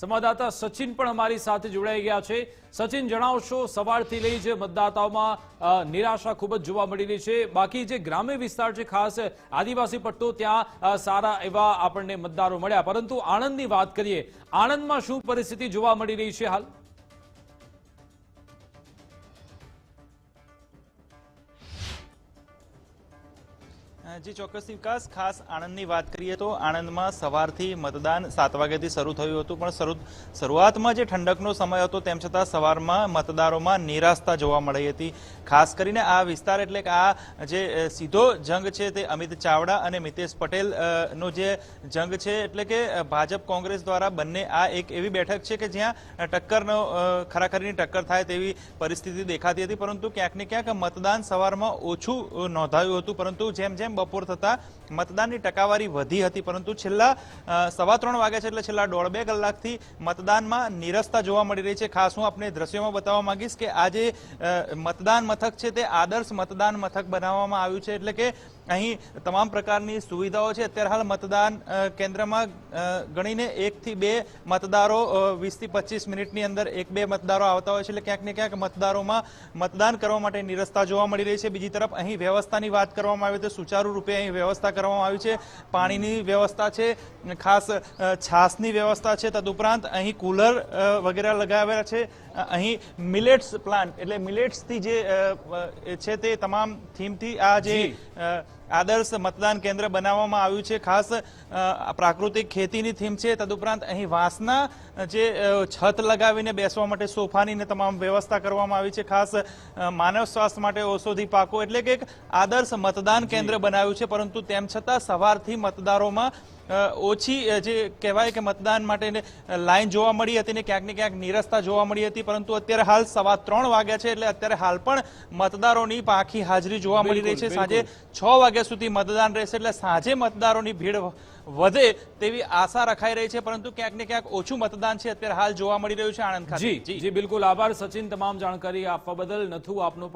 સંવાદદાતા સચિન પણ અમારી સાથે જોડાઈ ગયા છે. સચિન, જણાવશો, સવારથી લઈ જે મતદાતાઓમાં નિરાશા ખૂબ જ જોવા મળી રહી છે. બાકી જે ગ્રામ્ય વિસ્તાર છે, ખાસ આદિવાસી પટ્ટો, ત્યાં સારા એવા આપણને મતદારો મળ્યા. પરંતુ આણંદની વાત કરીએ, આણંદમાં શું પરિસ્થિતિ જોવા મળી રહી છે હાલ? જી ચોક્કસ વિકાસ. ખાસ આણંદની વાત કરીએ તો આણંદમાં સવારથી મતદાન સાત વાગ્યાથી શરૂ થયું હતું. પણ શરૂ, શરૂઆતમાં જે ઠંડકનો સમય હતો, તેમ છતાં સવારમાં મતદારોમાં નિરાશતા જોવા મળી હતી. ખાસ કરીને આ વિસ્તાર એટલે કે આ જે સીધો જંગ છે તે અમિત ચાવડા અને મિતેશ પટેલ નો જે જંગ છે એટલે કે ભાજપ કોંગ્રેસ દ્વારા બંને આ એક એવી બેઠક છે કે જ્યાં ટક્કરનો ખરાખરીની ટક્કર થાય તેવી પરિસ્થિતિ દેખાતી હતી. પરંતુ ક્યાંક ને ક્યાંક મતદાન સવારમાં ઓછું નોંધાયું હતું. પરંતુ જેમ જેમ બપોર થતા મતદાનની ટકાવારી વધી હતી, પરંતુ છેલ્લા સવા ત્રણ વાગ્યા છે એટલે છેલ્લા દોઢ બે કલાકથી મતદાનમાં નિરસતા જોવા મળી રહી છે. ખાસ હું આપને દ્રશ્યોમાં બતાવવા માંગીશ કે આ જે મતદાન મથક છે તે આદર્શ મતદાન મથક બનાવવામાં આવ્યું છે, એટલે કે અહીં તમામ પ્રકારની સુવિધાઓ છે. અત્યારે હાલ મતદાન કેન્દ્રમાં ગણીને એકથી બે મતદારો વીસથી પચીસ મિનિટની અંદર એક બે મતદારો આવતા હોય છે. એટલે ક્યાંક ને ક્યાંક મતદારોમાં મતદાન કરવા માટે નિરસ્તા જોવા મળી રહી છે. બીજી તરફ અહીં વ્યવસ્થાની વાત કરવામાં આવે તો સુચારુ રૂપે અહીં વ્યવસ્થા કરવામાં આવી છે. પાણીની વ્યવસ્થા છે ખાસ છાસની વ્યવસ્થા છે. તદુપરાંત અહીં કુલર વગેરે લગાવ્યા છે. અહીં મિલેટ્સ પ્લાન્ટ એટલે મિલેટ્સથી જે છે તે તમામ થીમથી આ જે આદર્શ મતદાન કેન્દ્ર બનાવવામાં આવ્યું છે. ખાસ પ્રાકૃતિક ખેતીની થીમ છે. તદુપરાંત અહીં વાંસના જે છત લગાવીને બેસવા માટે સોફાની ને તમામ વ્યવસ્થા કરવામાં આવી છે. ખાસ માનવ સ્વાસ્થ્ય માટે ઔષધિ પાકો એટલે કે એક આદર્શ મતદાન કેન્દ્ર બનાવ્યું છે. પરંતુ તેમ છતાં સવારથી મતદારોમાં ઓછી જે કહેવાય કે મતદાન માટે લાઈન જોવા મળી હતી ને ક્યાંક ને ક્યાંક નિરસ્તા જોવા મળી હતી પરંતુ અત્યારે હાલ સવા ત્રણ વાગ્યા છે એટલે અત્યારે હાલ પણ મતદારોની પાંખી હાજરી જોવા મળી રહી છે. સાંજે છ વાગ્યા સુધી મતદાન રહેશે એટલે સાંજે મતદારોની ભીડ વધે તેવી આશા રખાઈ રહી છે પરંતુ ક્યાંક ને ક્યાંક ઓછું મતદાન છે અત્યારે હાલ જોવા મળી રહ્યું છે આણંદ ખાતે. જી. જી બિલકુલ. આભાર સચિન. તમામ જાણકારી આપવા બદલ. નથુ આપનો